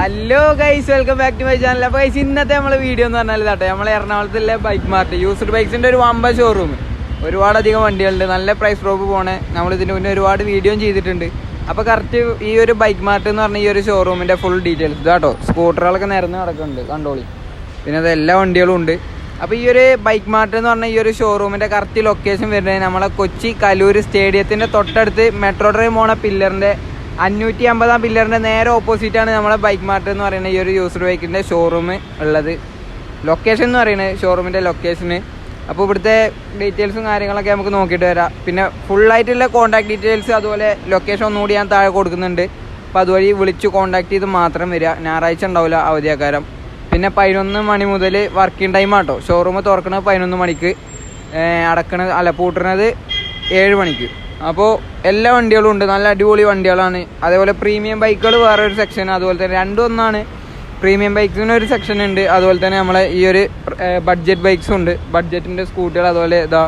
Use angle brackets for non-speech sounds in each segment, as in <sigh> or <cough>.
Hello guys welcome back to my channel അപ്പോൾ guys ഇന്നത്തെ നമ്മളെ വീഡിയോ എന്ന് പറഞ്ഞാൽ ഇതാട്ടെ. നമ്മളെ എറണാകുളത്തുള്ള ബൈക്ക് മാർട്ട് യൂസ്ഡ് ബൈക്സിന്റെ ഒരു വമ്പ ഷോറൂം ഒരുപാട് അധികം വണ്ടികളുണ്ട്. നല്ല പ്രൈസ് ഡ്രോപ്പ് പോണേ. നമ്മൾ ഇതിന് മുന്നേ ഒരുപാട് വീഡിയോയും ചെയ്തിട്ടുണ്ട്. അപ്പോൾ കറക്റ്റ് ഈ ഒരു ബൈക്ക് മാർട്ട് എന്ന് പറഞ്ഞ ഈ ഒരു ഷോറൂമിന്റെ ഫുൾ ഡീറ്റെയിൽസ് ഇതാട്ടോ. സ്കൂട്ടറുകളൊക്കെ നിരന്ന് നടക്കുന്നുണ്ട് കണ്ടോളി. പിന്നെ അത് എല്ലാ വണ്ടികളും ഉണ്ട്. അപ്പോൾ ഈ ഒരു ബൈക്ക് മാർട്ട് എന്ന് പറഞ്ഞ ഈ ഒരു ഷോറൂമിന്റെ കറക്റ്റ് ലൊക്കേഷൻ വരുന്നത് നമ്മളെ കൊച്ചി കലൂര് സ്റ്റേഡിയത്തിന്റെ തൊട്ടടുത്ത് മെട്രോ ഡ്രൈവ് പോണ പില്ലറിന്റെ അഞ്ഞൂറ്റി അമ്പതാം പില്ലറിന്റെ നേരെ ഓപ്പോസിറ്റ് ആണ് നമ്മളെ ബൈക്ക് മാർട്ട് എന്ന് പറയുന്ന ഈ ഒരു യൂസർ ബൈക്കിന്റെ ഷോറൂം ഉള്ളത്. ലൊക്കേഷൻ എന്ന് പറയുന്നത് ഷോറൂമിന്റെ ലൊക്കേഷന് അപ്പോൾ ഇവിടുത്തെ ഡീറ്റെയിൽസും കാര്യങ്ങളൊക്കെ നമുക്ക് നോക്കിയിട്ട് വരാം. പിന്നെ ഫുൾ ആയിട്ടുള്ള കോൺടാക്ട് ഡീറ്റെയിൽസ് അതുപോലെ ലൊക്കേഷൻ ഒന്നുകൂടി ഞാൻ താഴെ കൊടുക്കുന്നുണ്ട്. അപ്പോൾ അതുവഴി വിളിച്ച് കോൺടാക്ട് ചെയ്ത് മാത്രം വരിക. ഞായറാഴ്ച ഉണ്ടാവില്ല അവധിയാക്കാരം. പിന്നെ പതിനൊന്ന് മണി മുതൽ വർക്കിംഗ് ടൈം ആട്ടോ. ഷോറൂം തുറക്കുന്നത് പതിനൊന്ന് മണിക്ക്. അടക്കണത് അല്ല പൂട്ടണത് ഏഴ് മണിക്ക്. അപ്പോൾ എല്ലാ വണ്ടികളും ഉണ്ട്. നല്ല അടിപൊളി വണ്ടികളാണ്. അതേപോലെ പ്രീമിയം ബൈക്കുകൾ വേറെ ഒരു സെക്ഷൻ അതുപോലെ തന്നെ രണ്ടും ഒന്നാണ്. പ്രീമിയം ബൈക്സിന് ഒരു സെക്ഷൻ ഉണ്ട്. അതുപോലെ തന്നെ നമ്മളെ ഈ ഒരു ബഡ്ജറ്റ് ബൈക്സും ഉണ്ട്. ബഡ്ജറ്റിന്റെ സ്കൂട്ടികൾ അതുപോലെ ഇതാ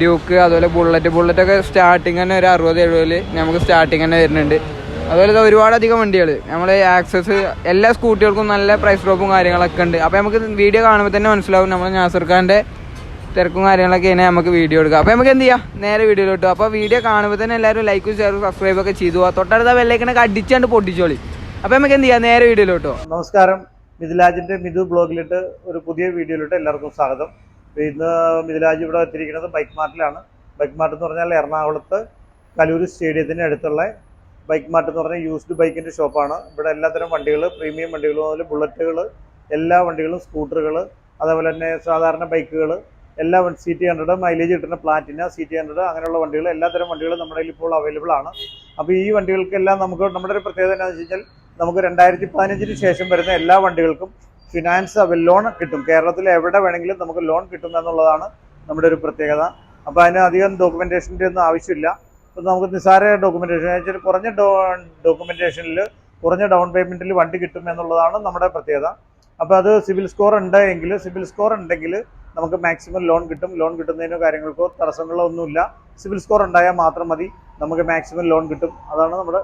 ഡ്യൂക്ക് അതുപോലെ ബുള്ളറ്റ് ബുള്ളറ്റ് ഒക്കെ സ്റ്റാർട്ടിങ് തന്നെ ഒരു അറുപത് എഴുപതിൽ നമുക്ക് സ്റ്റാർട്ടിങ് തന്നെ വരുന്നുണ്ട്. അതുപോലെ ഒരുപാടധികം വണ്ടികൾ നമ്മളെ ആക്സസ് എല്ലാ സ്കൂട്ടികൾക്കും നല്ല പ്രൈസ് ഡ്രോപ്പും കാര്യങ്ങളൊക്കെ ഉണ്ട്. അപ്പോൾ നമുക്ക് വീഡിയോ കാണുമ്പോൾ തന്നെ മനസ്സിലാവും. നമ്മൾ നാസർ ഖാന്റെ തിരക്കും കാര്യങ്ങളൊക്കെ ഇങ്ങനെ നമുക്ക് വീഡിയോ എടുക്കാം. അപ്പോൾ നമുക്ക് എന്ത് ചെയ്യാം? നേരെ വീഡിയോ കിട്ടും അപ്പോൾ വീഡിയോ കാണുമ്പോൾ തന്നെ എല്ലാവരും ലൈക്കും ഷെയറും സബ്സ്ക്രൈബ് ഒക്കെ ചെയ്തു. പോവാം തൊട്ടടുത്ത വെള്ളേക്കണൊക്കെ അടിച്ചാണ്ട് പൊട്ടിച്ചോളി. അപ്പോൾ നമുക്ക് എന്ത് ചെയ്യാം? നേരെ വീഡിയോ കിട്ടും നമസ്കാരം. മിഥുലാജിന്റെ മിഥു ബ്ലോഗിലിട്ട് ഒരു പുതിയ വീഡിയോയിലിട്ട് എല്ലാവർക്കും സ്വാഗതം. ഇന്ന് മിഥിലാജ് ഇവിടെ എത്തിയിരിക്കുന്നത് ബൈക്ക് മാർട്ടിലാണ് ബൈക്ക് മാർട്ട് എന്ന് പറഞ്ഞാൽ എറണാകുളത്ത് കലൂർ സ്റ്റേഡിയത്തിന് അടുത്തുള്ള ബൈക്ക് മാർട്ട് എന്ന് പറഞ്ഞാൽ യൂസ്ഡ് ബൈക്കിന്റെ ഷോപ്പാണ് ഇവിടെ എല്ലാത്തരം വണ്ടികൾ പ്രീമിയം വണ്ടികൾ മുതൽ ബുള്ളറ്റുകൾ എല്ലാ വണ്ടികളും സ്കൂട്ടറുകൾ അതേപോലെ തന്നെ സാധാരണ ബൈക്കുകൾ എല്ലാ സി ടി ഹൺഡ്രഡ് മൈലേജ് കിട്ടുന്ന പ്ലാറ്റിന സി ടി ഹൺഡ്രഡ് അങ്ങനെയുള്ള വണ്ടികൾ എല്ലാത്തരം വണ്ടികളും നമ്മുടെ ഇപ്പോൾ അവൈലബിൾ ആണ്. അപ്പോൾ ഈ വണ്ടികൾക്കെല്ലാം നമുക്ക് നമ്മുടെ ഒരു പ്രത്യേകത എന്താണെന്ന് വെച്ച് കഴിഞ്ഞാൽ നമുക്ക് രണ്ടായിരത്തി പതിനഞ്ചിന് ശേഷം വരുന്ന എല്ലാ വണ്ടികൾക്കും ഫിനാൻസ് ലോൺ കിട്ടും. കേരളത്തിൽ എവിടെ വേണമെങ്കിലും നമുക്ക് ലോൺ കിട്ടും എന്നുള്ളതാണ് നമ്മുടെ ഒരു പ്രത്യേകത. അപ്പോൾ അതിന് അധികം ഡോക്യുമെന്റേഷന്റെ ഒന്നും ആവശ്യമില്ല. അപ്പോൾ നമുക്ക് നിസ്സാര ഡോക്യുമെന്റേഷൻ വെച്ചാൽ കുറഞ്ഞ ഡോ ഡോക്യുമെന്റേഷനിൽ കുറഞ്ഞ ഡൗൺ പേയ്മെന്റിൽ വണ്ടി കിട്ടും എന്നുള്ളതാണ് നമ്മുടെ പ്രത്യേകത. അപ്പോൾ അത് സിവിൽ സ്കോർ ഉണ്ട് എങ്കിൽ സിവിൽ സ്കോർ ഉണ്ടെങ്കിൽ നമുക്ക് മാക്സിമം ലോൺ കിട്ടും. ലോൺ കിട്ടുന്നതിനോ കാര്യങ്ങൾക്കോ തടസ്സങ്ങളോ ഒന്നുമില്ല. സിവിൽ സ്കോർ ഉണ്ടായാൽ മാത്രം മതി. നമുക്ക് മാക്സിമം ലോൺ കിട്ടും. അതാണ് നമ്മുടെ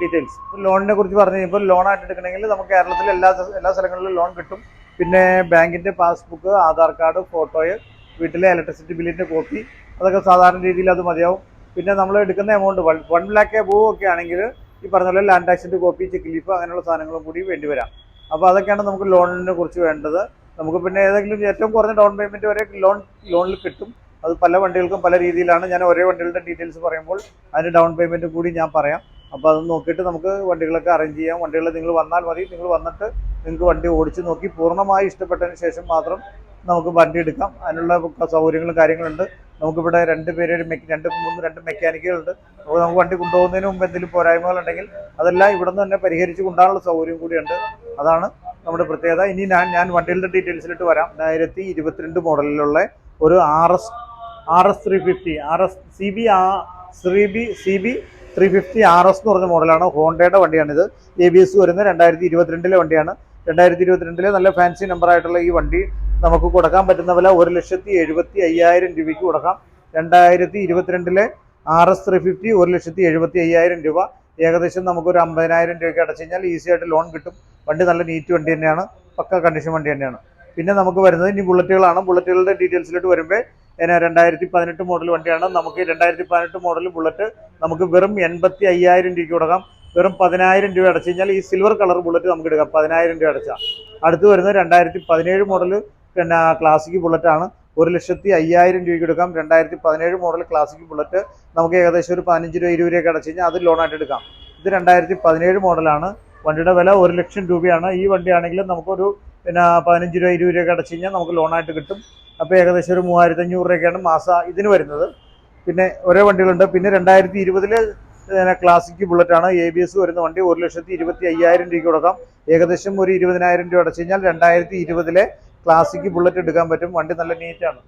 ഡീറ്റെയിൽസ് ലോണിനെ കുറിച്ച് പറഞ്ഞു കഴിഞ്ഞപ്പോൾ ലോൺ ആയിട്ട് എടുക്കണമെങ്കിൽ നമുക്ക് കേരളത്തിലെ എല്ലാ എല്ലാ സ്ഥലങ്ങളിലും ലോൺ കിട്ടും. പിന്നെ ബാങ്കിന്റെ പാസ്ബുക്ക് ആധാർ കാർഡ് ഫോട്ടോയ് വീട്ടിലെ ഇലക്ട്രിസിറ്റി ബില്ലിന്റെ കോപ്പി അതൊക്കെ സാധാരണ രീതിയിൽ അത് മതിയാവും. പിന്നെ നമ്മൾ എടുക്കുന്ന എമൗണ്ട് വൺ ലാക്ക് എബോവ് ഒക്കെ ആണെങ്കിൽ ഈ പറഞ്ഞ പോലെ ലാൻഡ് ടാക്സിന്റെ കോപ്പി ചെക്ക് ലീഫ് അങ്ങനെയുള്ള സാധനങ്ങളും കൂടി വേണ്ടി വരാം. അപ്പോൾ അതൊക്കെയാണ് നമുക്ക് ലോണിനെ കുറിച്ച് വേണ്ടത്. നമുക്ക് പിന്നെ ഏതെങ്കിലും ഏറ്റവും കുറഞ്ഞ ഡൗൺ പേയ്മെന്റ് വരെ ലോൺ ലോണിൽ കിട്ടും. അത് പല വണ്ടികൾക്കും പല രീതിയിലാണ്. ഞാൻ ഒരേ വണ്ടികളുടെ ഡീറ്റെയിൽസ് പറയുമ്പോൾ അതിന് ഡൗൺ പേയ്മെന്റ് കൂടി ഞാൻ പറയാം. അപ്പോൾ അത് നോക്കിയിട്ട് നമുക്ക് വണ്ടികളൊക്കെ അറേഞ്ച് ചെയ്യാം. വണ്ടികൾ നിങ്ങൾ വന്നാൽ മതി. നിങ്ങൾ വന്നിട്ട് നിങ്ങൾക്ക് വണ്ടി ഓടിച്ച് നോക്കി പൂർണമായി ഇഷ്ടപ്പെട്ടതിന് ശേഷം മാത്രം നമുക്ക് വണ്ടി എടുക്കാം. അതിനുള്ള സൗകര്യങ്ങളും കാര്യങ്ങളുണ്ട്. നമുക്കിവിടെ രണ്ട് പേര് മെക്ക രണ്ട് മൂന്ന് രണ്ട് മെക്കാനിക്കുകളുണ്ട്. അപ്പോൾ നമുക്ക് വണ്ടി കൊണ്ടുപോകുന്നതിന് മുമ്പ് എന്തെങ്കിലും പോരായ്മകളുണ്ടെങ്കിൽ അതെല്ലാം ഇവിടെ നിന്ന് തന്നെ പരിഹരിച്ച് കൊണ്ടാനുള്ള സൗകര്യം കൂടിയുണ്ട്. അതാണ് നമ്മുടെ പ്രത്യേകത. ഇനി ഞാൻ ഞാൻ വണ്ടികളുടെ ഡീറ്റെയിൽസിലിട്ട് വരാം. രണ്ടായിരത്തി ഇരുപത്തിരണ്ട് മോഡലിലുള്ള ഒരു R S R S three fifty R S C B ആ Shri B C B three fifty R S എന്ന് പറഞ്ഞ മോഡലാണ്. ഹോണ്ടയുടെ വണ്ടിയാണിത്. എ ബി എസ് വരുന്ന രണ്ടായിരത്തി ഇരുപത്തിരണ്ടിലെ വണ്ടിയാണ്. രണ്ടായിരത്തി ഇരുപത്തിരണ്ടിലെ നല്ല ഫാൻസി നമ്പർ ആയിട്ടുള്ള ഈ വണ്ടി നമുക്ക് കൊടുക്കാൻ പറ്റുന്ന വില ഒരു ലക്ഷത്തി എഴുപത്തി അയ്യായിരം രൂപയ്ക്ക് കൊടുക്കാം. രണ്ടായിരത്തി ഇരുപത്തിരണ്ടിലെ ആർ എസ് ത്രീ ഫിഫ്റ്റി ഒരു ലക്ഷത്തി എഴുപത്തി അയ്യായിരം രൂപ. ഏകദേശം നമുക്കൊരു അമ്പതിനായിരം രൂപയ്ക്ക് അടച്ചു കഴിഞ്ഞാൽ ഈസി ആയിട്ട് ലോൺ കിട്ടും. വണ്ടി നല്ല നീറ്റ് വണ്ടി തന്നെയാണ് പക്ക കണ്ടീഷൻ വണ്ടി തന്നെയാണ്. പിന്നെ നമുക്ക് വരുന്നത് ഇനി ബുള്ളറ്റുകളാണ് ബുള്ളറ്റുകളുടെ ഡീറ്റെയിൽസിലോട്ട് വരുമ്പോൾ പിന്നെ രണ്ടായിരത്തി പതിനെട്ട് മോഡൽ വണ്ടിയാണ്. നമുക്ക് രണ്ടായിരത്തി പതിനെട്ട് മോഡൽ ബുള്ളറ്റ് നമുക്ക് വെറും എൺപത്തി അയ്യായിരം രൂപയ്ക്ക് കൊടുക്കാം. വെറും പതിനായിരം രൂപ അടച്ചു കഴിഞ്ഞാൽ ഈ സിൽവർ കളർ ബുള്ളറ്റ് നമുക്ക് എടുക്കാം. പതിനായിരം രൂപ അടച്ചാൽ അടുത്ത് വരുന്നത് രണ്ടായിരത്തി പതിനേഴ് മോഡൽ പിന്നെ ക്ലാസിക് ബുള്ളറ്റാണ് ഒരു ലക്ഷത്തി അയ്യായിരം രൂപയ്ക്ക് എടുക്കാം. രണ്ടായിരത്തി പതിനേഴ് മോഡൽ ക്ലാസിക് ബുള്ളറ്റ് നമുക്ക് ഏകദേശം ഒരു പതിനഞ്ച് രൂപ ഇരുപത് രൂപയൊക്കെ അടച്ചു കഴിഞ്ഞാൽ അത് ലോണായിട്ട് എടുക്കാം. ഇത് രണ്ടായിരത്തി പതിനേഴ് മോഡലാണ് വണ്ടിയുടെ വില ഒരു ലക്ഷം രൂപയാണ്. ഈ വണ്ടിയാണെങ്കിലും നമുക്കൊരു പിന്നെ പതിനഞ്ച് രൂപ ഇരുപത് രൂപയൊക്കെ അടച്ചു കഴിഞ്ഞാൽ നമുക്ക് ലോണായിട്ട് കിട്ടും. അപ്പോൾ ഏകദേശം ഒരു മൂവായിരത്തി അഞ്ഞൂറ് രൂപയൊക്കെയാണ് മാസം ഇതിന് വരുന്നത്. പിന്നെ ഒരേ വണ്ടികളുണ്ട്. പിന്നെ രണ്ടായിരത്തി ഇരുപതിലെ ക്ലാസിക് ബുള്ളറ്റാണ്. എ ബി എസ് വരുന്ന വണ്ടി ഒരു ലക്ഷത്തി ഇരുപത്തി അയ്യായിരം രൂപയ്ക്ക് കൊടുക്കാം. ഏകദേശം ഒരു ഇരുപതിനായിരം രൂപ അടച്ചു കഴിഞ്ഞാൽ രണ്ടായിരത്തി ഇരുപതിലെ ക്ലാസിക് ബുള്ളറ്റ് എടുക്കാൻ പറ്റും. വണ്ടി നല്ല നീറ്റാണ്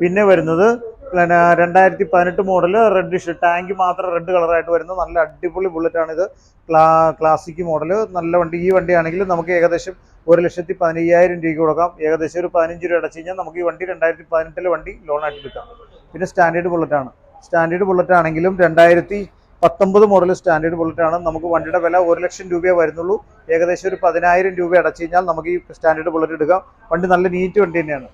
പിന്നെ വരുന്നത് പിന്നെ രണ്ടായിരത്തി പതിനെട്ട് മോഡൽ റെഡ് ടാങ്ക് മാത്രം റെഡ് കളറായിട്ട് വരുന്ന. നല്ല അടിപൊളി ബുള്ളറ്റാണ് ഇത് ക്ലാ ക്ലാസിക് മോഡൽ നല്ല വണ്ടി. ഈ വണ്ടിയാണെങ്കിൽ നമുക്ക് ഏകദേശം ഒരു ലക്ഷത്തി പതിനയ്യായിരം രൂപയ്ക്ക് കൊടുക്കാം. ഏകദേശം ഒരു പതിനഞ്ച് രൂപ അടച്ചു കഴിഞ്ഞാൽ നമുക്ക് ഈ വണ്ടി രണ്ടായിരത്തി പതിനെട്ടിലെ വണ്ടി ലോണായിട്ട് എടുക്കാം പിന്നെ സ്റ്റാൻഡേർഡ് ബുള്ളറ്റാണ് സ്റ്റാൻഡേർഡ് ബുള്ളറ്റ് ആണെങ്കിലും രണ്ടായിരത്തി പത്തൊമ്പത് മോഡൽ സ്റ്റാൻഡേർഡ് ബുള്ളറ്റ് ആണ്. നമുക്ക് വണ്ടിയുടെ വില ഒരു ലക്ഷം രൂപയെ വരുന്നുള്ളൂ. ഏകദേശം ഒരു പതിനായിരം രൂപ അടച്ചു കഴിഞ്ഞാൽ നമുക്ക് ഈ സ്റ്റാൻഡേർഡ് ബുള്ളറ്റ് എടുക്കാം വണ്ടി നല്ല നീറ്റ് വണ്ടി തന്നെയാണ്.